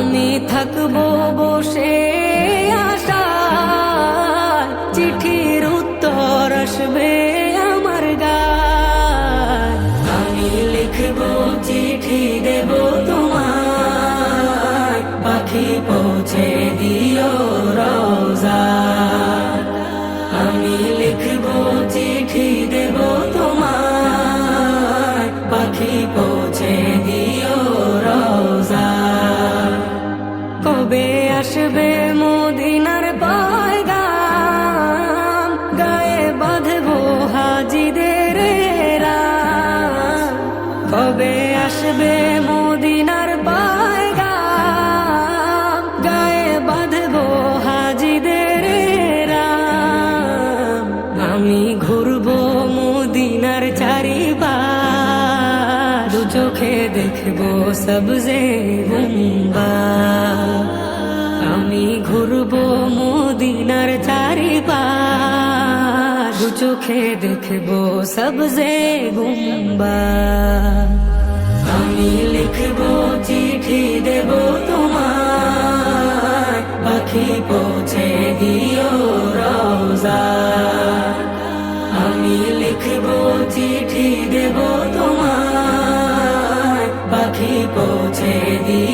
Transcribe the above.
আমি থাকব বসে আশা চিঠির উত্তর আসবে আমার গায়। আমি লিখব, চিঠি দেব তোমায়। পাখি পৌঁছে দিও কবে আসবে মদিনার পায়গাম গায়ে বাঁধবো হাজিদের কবে আসবে মদিনার পায়গাম গায়ে বাঁধবো হাজিদের আমি ঘুরবো মদিনার চারিবার চোখে দেখব সবজে গুম্বা। আমি ঘুরবো মদিনার দু চোখে দেখব সবজে গুম্বা। আমি লিখব চিঠি দেব তোমায়। পাখি দেব তোমায় পাখি পৌঁছে দিও